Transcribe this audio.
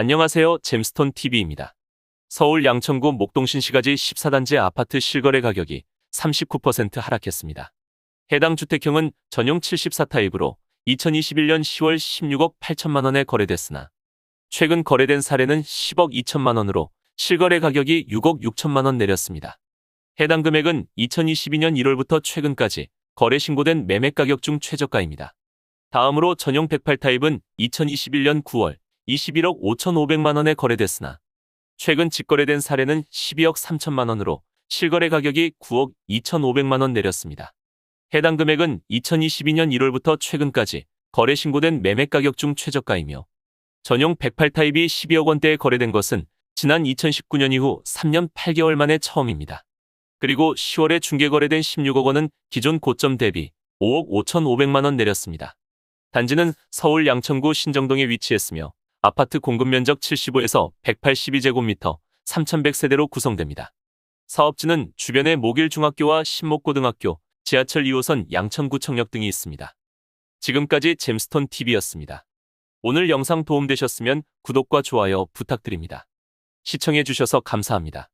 안녕하세요. 잼스톤 TV입니다. 서울 양천구 목동신 시가지 14단지 아파트 실거래 가격이 39% 하락했습니다. 해당 주택형은 전용 74타입으로 2021년 10월 16억 8천만 원에 거래됐으나 최근 거래된 사례는 10억 2천만 원으로 실거래 가격이 6억 6천만 원 내렸습니다. 해당 금액은 2022년 1월부터 최근까지 거래 신고된 매매 가격 중 최저가입니다. 다음으로 전용 108타입은 2021년 9월 21억 5,500만 원에 거래됐으나 최근 직거래된 사례는 12억 3천만 원으로 실거래 가격이 9억 2,500만 원 내렸습니다. 해당 금액은 2022년 1월부터 최근까지 거래 신고된 매매 가격 중 최저가이며 전용 108타입이 12억 원대에 거래된 것은 지난 2019년 이후 3년 8개월 만에 처음입니다. 그리고 10월에 중개 거래된 16억 원은 기존 고점 대비 5억 5,500만 원 내렸습니다. 단지는 서울 양천구 신정동에 위치했으며 아파트 공급 면적 75에서 182제곱미터 3,100세대로 구성됩니다. 사업지는 주변에 모길중학교와 신목고등학교, 지하철 2호선 양천구청역 등이 있습니다. 지금까지 잼스톤 TV였습니다. 오늘 영상 도움되셨으면 구독과 좋아요 부탁드립니다. 시청해주셔서 감사합니다.